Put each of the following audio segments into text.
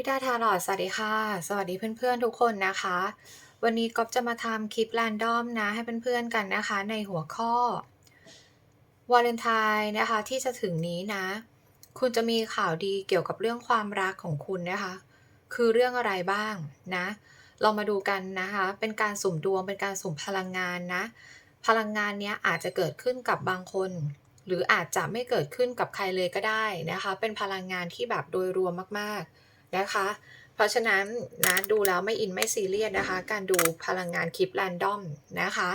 พี่ดาทาลอดสวัสดีค่ะ สวัสดีเพื่อนๆทุกคนนะคะ วันนี้ก๊อฟจะมาทำคลิปแรนดอมนะให้เพื่อนๆกันนะคะ ในหัวข้อวาเลนไทน์นะคะที่จะถึงนี้นะ คุณจะมีข่าวดีเกี่ยวกับเรื่องความรักของคุณนะคะ คือเรื่องอะไรบ้างนะ เรามาดูกันนะคะ เป็นการสุ่มดวงเป็นการสุ่มพลังงานนะ พลังงานเนี้ยอาจจะเกิดขึ้นกับบางคน หรืออาจจะไม่เกิดขึ้นกับใครเลยก็ได้นะคะ เป็นพลังงานที่แบบโดยรวมมากๆ นะคะ เพราะฉะนั้นนะดูแล้วไม่อินไม่ซีเรียสนะคะ การดูพลังงานคลิปแรนดอมนะคะ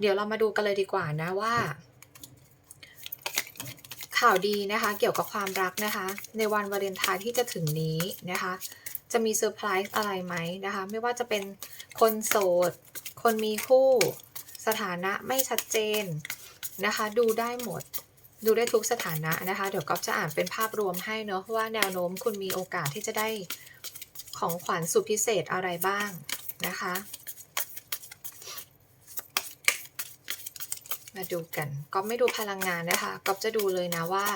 เดี๋ยวเรามาดูกันเลยดีกว่านะว่า ข่าวดีนะคะ เกี่ยวกับความรักนะคะ ในวันวาเลนไทน์ที่จะถึงนี้นะคะ จะมีเซอร์ไพรส์อะไรไหมนะคะ ไม่ว่าจะเป็นคนโสด คนมีคู่ สถานะไม่ชัดเจนนะคะ ดูได้หมด ดูได้ทุกสถานะนะคะ เดี๋ยวก๊อฟจะอ่านเป็นภาพรวมให้เนาะว่าแนวโน้มคุณมีโอกาสที่จะได้ของขวัญสุดพิเศษอะไรบ้างนะคะ มาดูกันก๊อฟไม่ดูพลังงานนะคะก๊อฟจะดูเลยนะว่า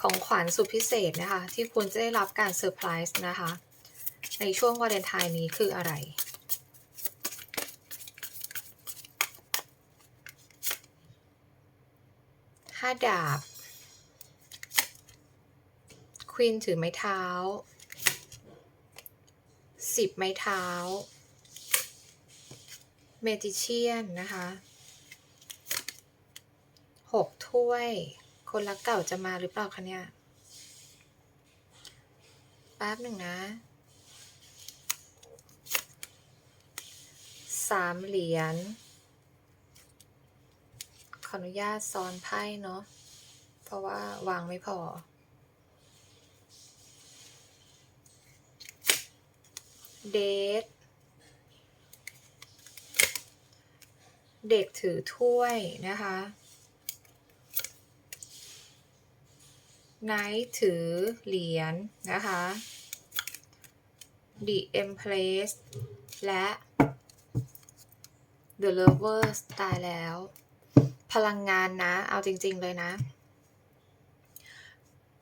ของขวัญสุดพิเศษนะคะ ที่คุณจะได้รับการเซอร์ไพรส์นะคะ ในช่วงวาเลนไทน์นี้คืออะไร ห้าดาบ ควีนถือไม้เท้าสิบไม้เท้า เมจิเชียนนะคะหกถ้วย คนรักเก่าจะมาหรือเปล่าคะเนี่ยแป๊บหนึ่งนะสามเหรียญ ออนุญาตซ้อนไพ่เนาะ เพราะว่าวางไม่พอ เดทเด็กถือถ้วยนะคะ ไนท์ถือเหรียญนะคะ The Empress และ The Lovers ตายแล้ว พลังงานนะ เอาจริง ๆ เลยนะ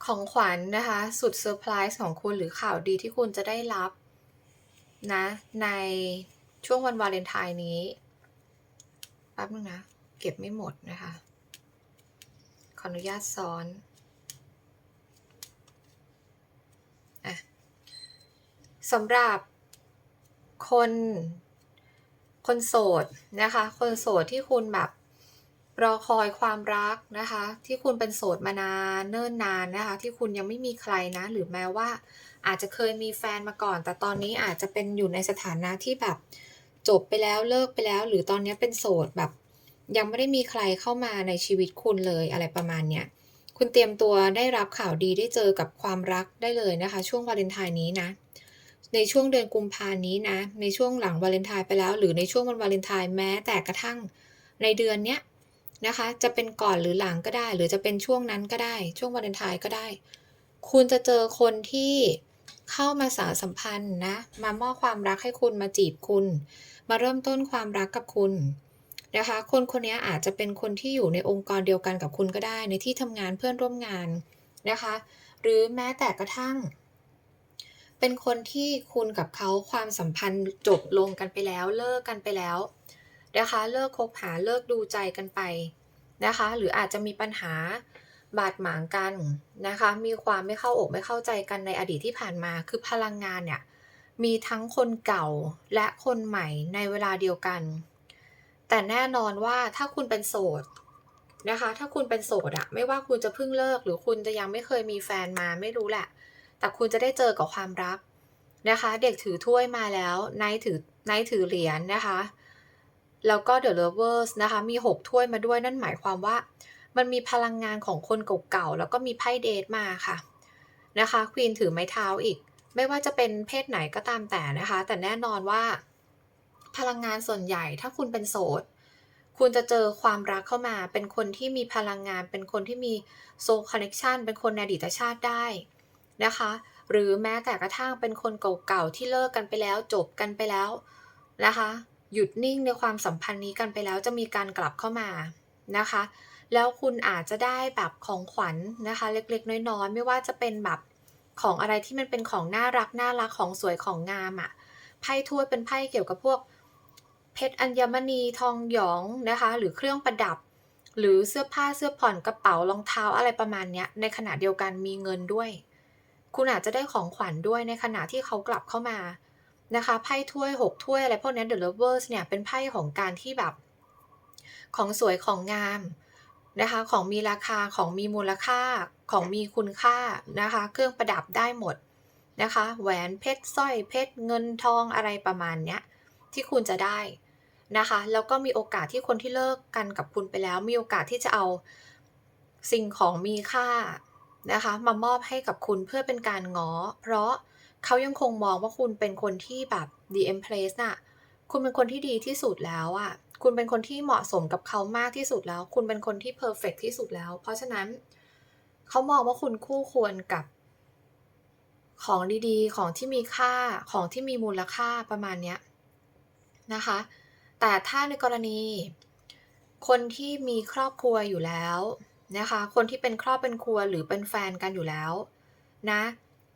ของขวัญนนะคะ สุดเซอร์ไพรส์ของคุณหรือข่าวดีที่คุณจะได้รับนะ ในช่วงวันวาเลนไทน์นี้แป๊บนึงนะ เก็บไม่หมดนะคะ ขออนุญาตซ้อนอะสำหรับคนคนโสดนะคะ คนโสดที่คุณแบบ รอคอยความรักนะคะ ที่คุณเป็นโสดมานานเนิ่นนานนะคะ ที่คุณยังไม่มีใครนะ หรือแม้ว่า อาจจะเคยมีแฟนมาก่อน แต่ตอนนี้อาจจะเป็นอยู่ในสถานะที่แบบจบไปแล้วเลิกไปแล้ว หรือตอนนี้เป็นโสดแบบ ยังไม่ได้มีใครเข้ามาในชีวิตคุณเลยอะไรประมาณเนี้ยคุณเตรียมตัวได้รับข่าวดีได้เจอกับความรักได้เลยนะคะ ช่วงวาเลนไทน์นี้นะ ในช่วงเดือนกุมภานี้นะ ในช่วงหลังวาเลนไทน์ไปแล้ว หรือในช่วงวันวาเลนไทน์แม้แต่กระทั่งในเดือนเนี้ย นะคะ จะเป็นก่อนหรือหลังก็ได้ หรือจะเป็นช่วงนั้นก็ได้ ช่วงวาเลนไทน์ก็ได้ คุณจะเจอคนที่เข้ามาสานสัมพันธ์นะ มามอบความรักให้คุณมาจีบคุณ มาเริ่มต้นความรักกับคุณนะคะ คนคนนี้อาจจะเป็นคนที่อยู่ในองค์กรเดียวกันกับคุณก็ได้ ในที่ทำงานเพื่อนร่วมงานนะคะ หรือแม้แต่กระทั่ง เป็นคนที่คุณกับเขาความสัมพันธ์จบลงกันไปแล้ว เลิกกันไปแล้ว นะคะ เลิกคบหาเลิกดูใจกันไปนะคะ หรืออาจจะมีปัญหาบาดหมางกันนะคะ มีความไม่เข้าอกไม่เข้าใจกันในอดีตที่ผ่านมา คือพลังงานเนี่ยมีทั้งคนเก่าและคนใหม่ในเวลาเดียวกัน แต่แน่นอนว่าถ้าคุณเป็นโสดนะคะ ถ้าคุณเป็นโสดอะไม่ว่าคุณจะเพิ่งเลิก หรือคุณจะยังไม่เคยมีแฟนมาไม่รู้แหละ แต่คุณจะได้เจอกับความรักนะคะ เด็กถือถ้วยมาแล้วนท์ถือนท์ถือเหรียญนนะคะ แล้วก็ The Lovers นะคะ มี 6 ถ้วยมาด้วยนั่นหมายความว่า มันมีพลังงานของคนเก่าๆ แล้วก็มีไพ่เดทมาค่ะนะคะควีนถือไม้เท้าอีก ไม่ว่าจะเป็นเพศไหนก็ตามแต่นะคะ แต่แน่นอนว่า พลังงานส่วนใหญ่ถ้าคุณเป็นโสด คุณจะเจอความรักเข้ามา เป็นคนที่มีพลังงาน เป็นคนที่มีโซลคอนเน c ชันเป็นคนในอดีตชาติได้นะคะ หรือแม้แต่กระทั่งเป็นคนเก่าๆที่เลิกกันไปแล้วจบกันไปแล้วนะคะ หยุดนิ่งในความสัมพันธ์นี้กันไปแล้วจะมีการกลับเข้ามานะคะ แล้วคุณอาจจะได้แบบของขวัญนะคะ เล็กๆ น้อยๆ ไม่ว่าจะเป็นแบบของอะไรที่มันเป็นของน่ารักน่ารักของสวยของงามอะไพ่ถ้วยเป็นไพ่เกี่ยวกับพวกเพชรอัญมณีทองหยองนะคะ หรือเครื่องประดับ หรือเสื้อผ้าเสื้อผ่อนกระเป๋ารองเท้าอะไรประมาณเนี้ยในขณะเดียวกันมีเงินด้วย คุณอาจจะได้ของขวัญด้วยในขณะที่เขากลับเข้ามา นะคะไพ่ถ้วยหกถ้วยอะไรพวกนี้ The Lovers เนี่ยเป็นไพ่ของการที่แบบ ของสวยของงามนะคะของมีราคาของมีมูลค่าของมีคุณค่านะคะ เครื่องประดับได้หมดนะคะแหวนเพชรสร้อยเพชรเงินทองอะไรประมาณเนี้ยที่คุณจะได้นะคะแล้วก็มีโอกาสที่คนที่เลิกกันกับคุณไปแล้ว มีโอกาสที่จะเอาสิ่งของมีค่านะคะมามอบให้กับคุณเพื่อเป็นการง้อ เพราะ เขายังคงมองว่าคุณเป็นคนที่แบบ the empress น่ะ คุณเป็นคนที่ดีที่สุดแล้วอะ่ะ คุณเป็นคนที่เหมาะสมกับเขามากที่สุดแล้ว คุณเป็นคนที่ perfect ที่สุดแล้ว เพราะฉะนั้น เขามองว่าคุณคู่ควรกับ ของดีๆ ของที่มีค่า ของที่มีมูลค่าประมาณเนี้ยนะคะ แต่ถ้าในกรณี คนที่มีครอบครัวอยู่แล้วนะคะ คนที่เป็นครอบเป็นครัวหรือเป็นแฟนกันอยู่แล้วนะ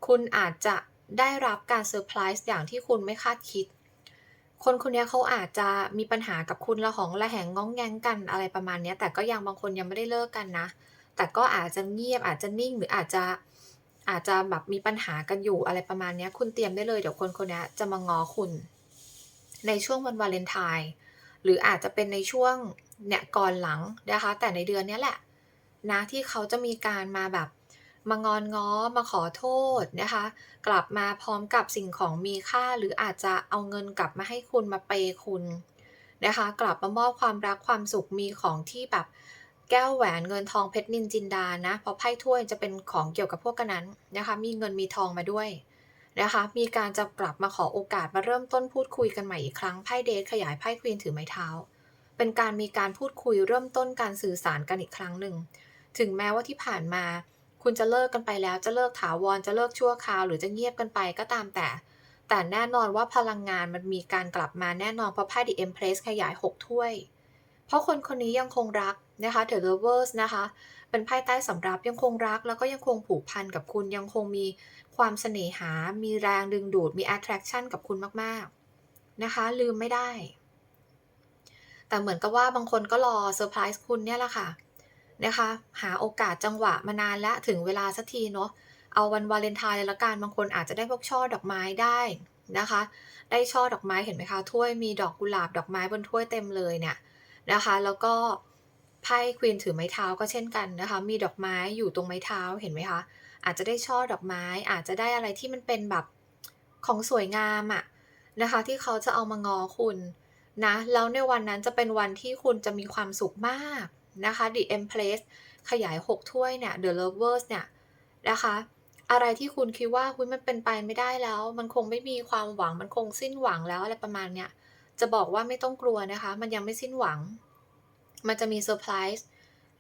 คุณอาจจะ ได้รับการเซอร์ไพรส์อย่างที่คุณไม่คาดคิด คนคนนี้เขาอาจจะมีปัญหากับคุณละหองละแหงง้องแงงกันอะไรประมาณนี้แต่ก็ยังบางคนยังไม่ได้เลิกกันนะ แต่ก็อาจจะเงียบอาจจะนิ่งหรืออาจจะอาจจะแบบมีปัญหากันอยู่อะไรประมาณนี้คุณเตรียมได้เลยเดี๋ยวคนคนนี้จะมางอคุณ ในช่วงวันวาเลนไทน์หรืออาจจะเป็นในช่วงเนี่ยก่อนหลังนะคะ แต่ในเดือนนี้แหละนะที่เขาจะมีการมาแบบ มางอนง้อมาขอโทษนะคะ กลับมาพร้อมกับสิ่งของมีค่า หรืออาจจะเอาเงินกลับมาให้คุณมาเปย์คุณนะคะ กลับมามอบความรักความสุขมีของที่แบบแก้วแหวนเงินทองเพชรนินจินดานะเพราะไพ่ถ้วยจะเป็นของเกี่ยวกับพวกกันนั้นนะคะ มีเงินมีทองมาด้วยนะคะ มีการจะกลับมาขอโอกาสมาเริ่มต้นพูดคุยกันใหม่อีกครั้งไพ่เดทขยายไพ่ควีนถือไม้เท้า เป็นการมีการพูดคุยเริ่มต้นการสื่อสารกันอีกครั้งหนึ่งถึงแม้ว่าที่ผ่านมา คุณจะเลิกกันไปแล้วจะเลิกถาวรจะเลิกชั่วคราว หรือจะเงียบกันไปก็ตามแต่ แต่แน่นอนว่าพลังงานมันมีการกลับมาแน่นอนเพราะไพ่ The Empress ขยาย 6 ถ้วย เพราะคนคนนี้ยังคงรักนะคะ The Lovers นะคะ เป็นไพ่ใต้สำรับยังคงรัก แล้วก็ยังคงผูกพันกับคุณยังคงมีความเสน่หา มีแรงดึงดูดมี attraction กับคุณมากๆนะคะลืมไม่ได้ แต่เหมือนกับว่าบางคนก็รอเซอร์ไพรส์คุณเนี่ยแหละค่ะ นะคะ หาโอกาสจังหวะมานานแล้วถึงเวลาสักทีเนาะเอาวันวาเลนไทน์เลยละกันบางคนอาจจะได้พวกช่อดอกไม้ได้นะคะ ได้ช่อดอกไม้เห็นไหมคะถ้วยมีดอกกุหลาบดอกไม้บนถ้วยเต็มเลยเนี่ยนะคะ แล้วก็ไพ่ควีนถือไม้เท้าก็เช่นกันนะคะ มีดอกไม้อยู่ตรงไม้เท้าเห็นไหมคะอาจจะได้ช่อดอกไม้ อาจจะได้อะไรที่มันเป็นแบบของสวยงามอะนะคะ ที่เขาจะเอามางอคุณนะแล้วในวันนั้นจะเป็นวันที่คุณจะมีความสุขมาก นะคะ The Empress ขยาย 6 ถ้วยเนี่ย The Lovers เนี่ยนะคะอะไรที่คุณคิดว่าคุณมันเป็นไปไม่ได้แล้ว มันคงไม่มีความหวังมันคงสิ้นหวังแล้วอะไรประมาณเนี้ยจะบอกว่าไม่ต้องกลัวนะคะ มันยังไม่สิ้นหวัง มันจะมีเซอร์ไพรส์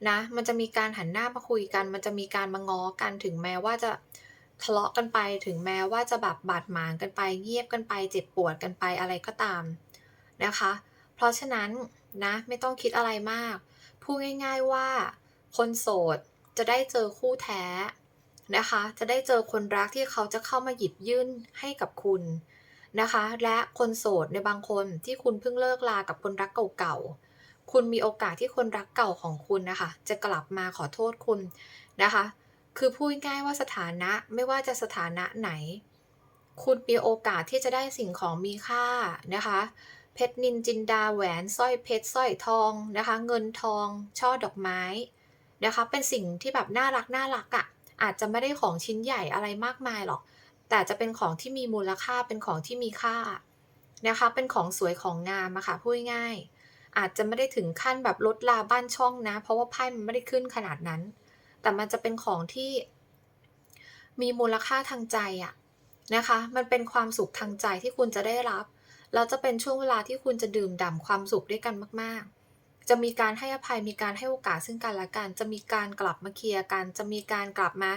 นะ มันจะมีการหันหน้ามาคุยกัน มันจะมีการมาง้อกันถึงแม้ว่าจะทะเลาะกันไปถึงแม้ว่าจะแบบบาดหมางกันไป เงียบกันไป เจ็บปวดกันไปอะไรก็ตามนะคะ เพราะฉะนั้นนะไม่ต้องคิดอะไรมาก พูดง่าย ๆว่า คนโสดจะได้เจอคู่แท้นะคะ จะได้เจอคนรักที่เขาจะเข้ามาหยิบยื่นให้กับคุณนะคะ และคนโสดในบางคนที่คุณเพิ่งเลิกลากับคนรักเก่าๆ คุณมีโอกาสที่คนรักเก่าของคุณนะคะ จะกลับมาขอโทษคุณนะคะ คือพูดง่ายว่าสถานะไม่ว่าจะสถานะไหน คุณมีโอกาสที่จะได้สิ่งของมีค่านะคะ เพชรนินจินดาแหวนสร้อยเพชรสร้อยทองนะคะ เงินทอง ช่อดอกไม้นะคะ เป็นสิ่งที่แบบน่ารักน่ารักอะ่ะ อาจจะไม่ได้ของชิ้นใหญ่อะไรมากมายหรอก แต่จะเป็นของที่มีมูลค่าเป็นของที่มีค่านะคะ เป็นของสวยของงามอะค่ะพูดง่ายอาจจะไม่ได้ถึงขั้นแบบลดลาบ้านช่องนะ เพราะว่าไพ่มันไม่ได้ขึ้นขนาดนั้น แต่มันจะเป็นของที่ มีมูลค่าทางใจอะนะคะ มันเป็นความสุขทางใจที่คุณจะได้รับ แล้วจะเป็นช่วงเวลาที่คุณจะดื่มด่ำความสุขด้วยกันมาก ๆ จะมีการให้อภัยมีการให้โอกาสซึ่งกันและกัน จะมีการกลับมาเคลียร์กัน จะมีการกลับมา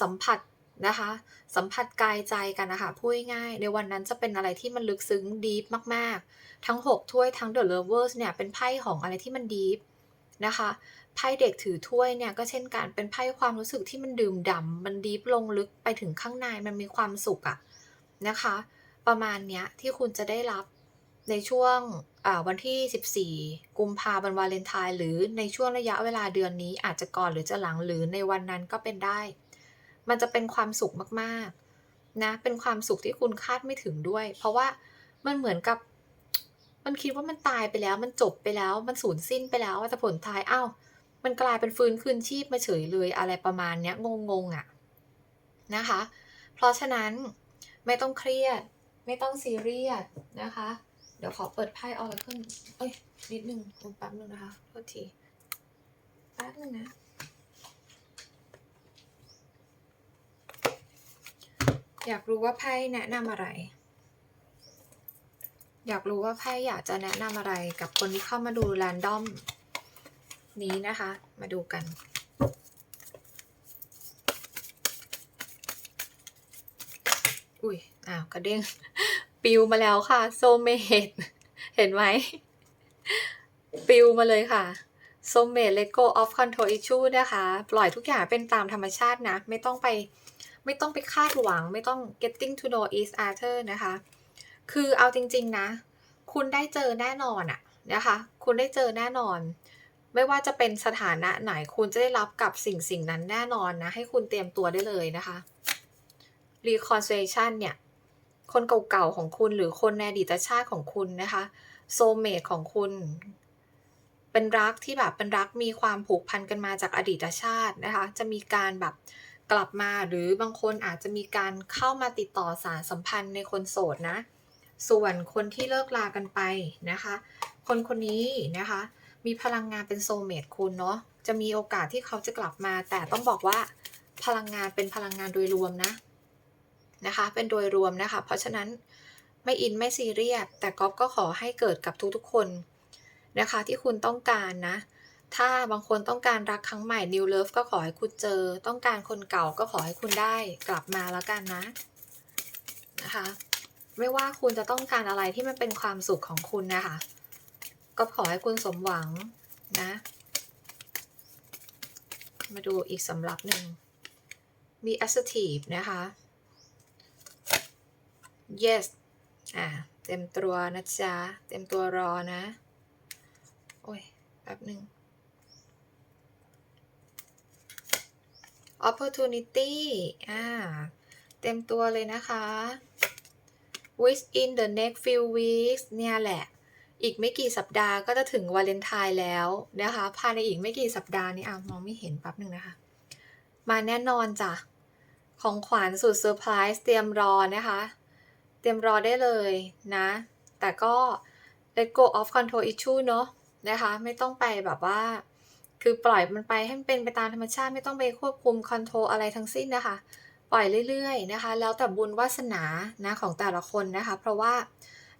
สัมผัสนะคะ สัมผัสกายใจกันนะคะพูดง่ายในวันนั้นจะเป็นอะไรที่มันลึกซึ้งดีฟมาก ๆ ทั้ง 6 ถ้วยทั้ง The Lovers เนี่ยเป็นไพ่ของอะไรที่มันดีฟนะคะไไพ่เด็กถือถ้วยเนี่ยก็เช่นกันเป็นไพ่ความรู้สึกที่มันดื่มด่ำมันดีฟลงลึกไปถึงข้างในมันมีความสุขอะนะคะ ประมาณเนี้ยที่คุณจะได้รับในช่วงวันที่ 14 กุมภาพันธ์วาเลนไทน์หรือในช่วงระยะเวลาเดือนนี้อาจจะก่อนหรือจะหลังหรือในวันนั้นก็เป็นได้ มันจะเป็นความสุขมากๆนะเป็นความสุขที่คุณคาดไม่ถึงด้วย เพราะว่ามันเหมือนกับ มันคิดว่ามันตายไปแล้ว มันจบไปแล้ว มันสูญสิ้นไปแล้วแต่ผลท้ายอ้าวมันกลายเป็นฟื้นคืนชีพมาเฉยเลยอะไรประมาณเนี้ยงงๆอะ่ะนะคะ เพราะฉะนั้นไม่ต้องเครียด ไม่ต้องซีเรียสนะคะ เดี๋ยวขอเปิดไพ่ออร์เคิลเอ้ย นิดนึงแป๊บนึงนะคะโทษทีแป๊บนึงนะ อยากรู้ว่าไพ่แนะนำอะไร อยากรู้ว่าไพ่อยากจะแนะนำอะไรกับคนที่เข้ามาดูแรนดอมนี้นะคะ มาดูกัน อ้าวกระเด้งปิวมาแล้วค่ะโซเมตเห็นไหมปิวมาเลยค่ะโซเมตเลโกออฟคอนโทร l issue นะคะ ปล่อยทุกอย่างเป็นตามธรรมชาตินะ ไม่ต้องไปไม่ต้องไปคาดหวัง ไม่ต้อง getting to know each other นะคะ คือเอาจริง ๆ นะ คุณได้เจอแน่นอนอะนะคะ คุณได้เจอแน่นอน ไม่ว่าจะเป็นสถานะไหน คุณจะได้รับกับสิ่งสิ่งนั้นแน่นอนนะ ให้คุณเตรียมตัวได้เลยนะคะ reconciliation เนี่ย คนเก่าๆของคุณหรือคนในอดีตชาติของคุณนะคะโซเมตของคุณ เป็นรักที่แบบเป็นรักมีความผูกพันกันมาจากอดีตชาตินะคะ จะมีการแบบกลับมาหรือบางคนอาจจะมีการเข้ามาติดต่อสารสัมพันธ์ในคนโสดนะ ส่วนคนที่เลิกลากันไปนะคะ คนคนนี้นะคะ มีพลังงานเป็นโซเมตคุณเนาะจะมีโอกาสที่เขาจะกลับมา แต่ต้องบอกว่าพลังงานเป็นพลังงานโดยรวมนะ นะคะ เป็นโดยรวมนะคะ เพราะฉะนั้นไม่อินไม่ซีเรียสแต่ก๊อฟก็ขอให้เกิดกับทุกๆคนนะคะที่คุณต้องการนะ ถ้าบางคนต้องการรักครั้งใหม่ New Love ก็ขอให้คุณเจอ ต้องการคนเก่าก็ขอให้คุณได้กลับมาแล้วกันนะนะคะ ไม่ว่าคุณจะต้องการอะไรที่มันเป็นความสุขของคุณนะคะ ก็ขอให้คุณสมหวังนะ มาดูอีกสำหรับหนึ่งมี assertive นะคะ yes อ่าเต็มตัวนะจ๊ะ เต็มตัวรอนะ โอ้ยแป๊บหนึ่ง opportunity อ่า เต็มตัวเลยนะคะ within the next few weeks เนี่ยแหละ อีกไม่กี่สัปดาห์ก็จะถึงวาเลนไทน์แล้วนะคะ ภายในอีกไม่กี่สัปดาห์นี้อะมองไม่เห็นแป๊บหนึ่งนะคะ มาแน่นอนจ้ะ ของขวัญสุดเซอร์ไพรส์เตรียมรอนะคะ เตรียมรอได้เลยนะ แต่ก็ let go of control issue เนอะนะคะ ไม่ต้องไปแบบว่า คือปล่อยมันไปให้มันเป็นไปตามธรรมชาติไม่ต้องไปควบคุมคอนโทรลอะไรทั้งสิ้นนะคะ ปล่อยเรื่อยๆนะคะ แล้วแต่บุญวาสนานะของแต่ละคนนะคะ เพราะว่า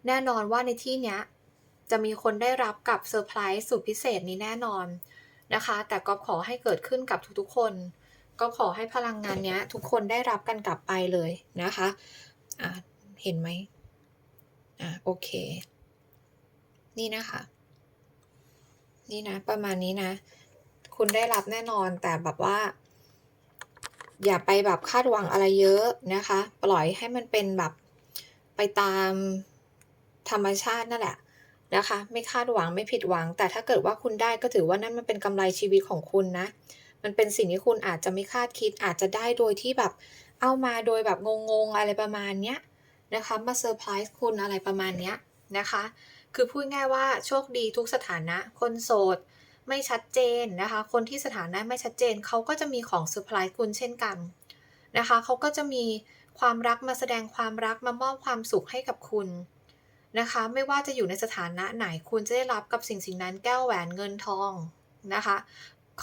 แน่นอนว่าในที่เนี้ยจะมีคนได้รับกับเซอร์ไพรส์สุดพิเศษนี้แน่นอนนะคะ แต่ก็ขอให้เกิดขึ้นกับทุกๆคน ก็ขอให้พลังงานเนี้ยทุกคนได้รับกันกลับไปเลยนะคะอ่า เห็นไหมอ่าโอเค นี่นะคะ นี่นะ ประมาณนี้นะ คุณได้รับแน่นอนแต่แบบว่า อย่าไปแบบคาดหวังอะไรเยอะนะคะ ปล่อยให้มันเป็นแบบไปตามธรรมชาตินั่นแหละนะคะ ไม่คาดหวังไม่ผิดหวัง แต่ถ้าเกิดว่าคุณได้ก็ถือว่านั่นมันเป็นกำไรชีวิตของคุณนะ มันเป็นสิ่งที่คุณอาจจะไม่คาดคิดอาจจะได้โดยที่แบบเอามาโดยแบบงงๆอะไรประมาณเนี้ย นะคะมาเซอร์ไพรส์คุณอะไรประมาณเนี้ยนะคะ คือพูดง่ายว่าโชคดีทุกสถานะ คนโสดไม่ชัดเจนนะคะ คนที่สถานะไม่ชัดเจนเขาก็จะมีของเซอร์ไพรส์คุณเช่นกันนะคะเขาก็จะมีความรักมาแสดงความรักมามอบความสุขให้กับคุณนะคะ ไม่ว่าจะอยู่ในสถานะไหนคุณจะได้รับกับสิ่งสิ่งนั้นแก้วแหวนเงินทองนะคะ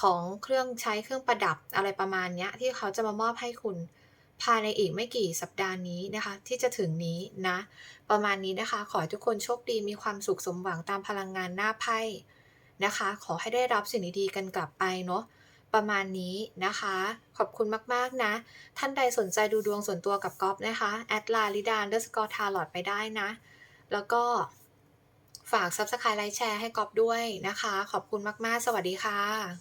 ของเครื่องใช้เครื่องประดับอะไรประมาณนี้ที่เขาจะมามอบให้คุณ ภายในอีกไม่กี่สัปดาห์นี้นะคะ ที่จะถึงนี้นะ ประมาณนี้นะคะ ขอให้ทุกคนโชคดีมีความสุขสมหวังตามพลังงานหน้าไพ่นะคะ ขอให้ได้รับสิ่งดีๆกันกลับไปเนาะประมาณนี้นะคะ ขอบคุณมากๆนะ ท่านใดสนใจดูดวงส่วนตัวกับก๊อฟนะคะแอดลาลิดานเดอร์สกอร์ทาลอดไปได้นะ แล้วก็ฝาก Subscribe ไลค์แชร์ให้ก๊อฟด้วยนะคะ ขอบคุณมากๆ สวัสดีค่ะ